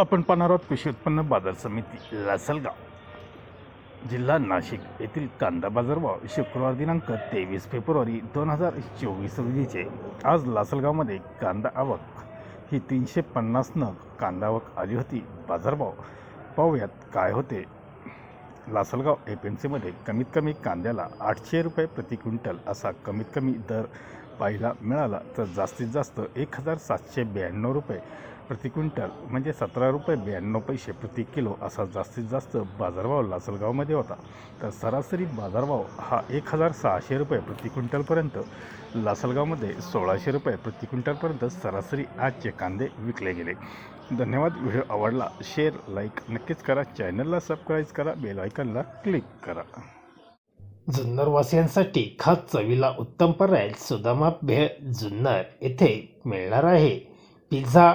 आपण पाहणार आहोत कृषी उत्पन्न बाजार समिती लासलगाव. जिल्हा नाशिक येथील कांदा बाजारभाव शुक्रवार दिनांक तेवीस फेब्रुवारी दोन हजार चोवीस रोजीचे. आज लासलगावमध्ये कांदा आवक ही तीनशे पन्नास नग कांदा आवक आली होती. बाजारभाव पाहूयात काय होते. लासलगाव एफ एम सीमध्ये कमीत कमी कांद्याला आठशे रुपये प्रति क्विंटल असा कमीत कमी दर पाहायला मिळाला तर जास्तीत जास्त एक हजार सातशे ब्याण्णव रुपये प्रति क्विंटल म्हणजे सतरा रुपये ब्याण्णव पैसे प्रति किलो असा जास्तीत जास्त बाजारभाव लासलगावमध्ये होता. तर सरासरी बाजारभाव हा एक हजार सहाशे रुपये प्रति क्विंटलपर्यंत लासलगावमध्ये सोळाशे रुपये प्रति क्विंटलपर्यंत सरासरी आजचे कांदे विकले गेले. धन्यवाद. व्हिडिओ आवडला शेअर लाईक नक्कीच करा. चॅनलला सबस्क्राईब करा बेल आयकनला क्लिक करा. जुन्नरवासियांसाठी खास चवीला उत्तम पर्याय सुदामा भेळ जुन्नर येथे मिळणार आहे. पिझ्झा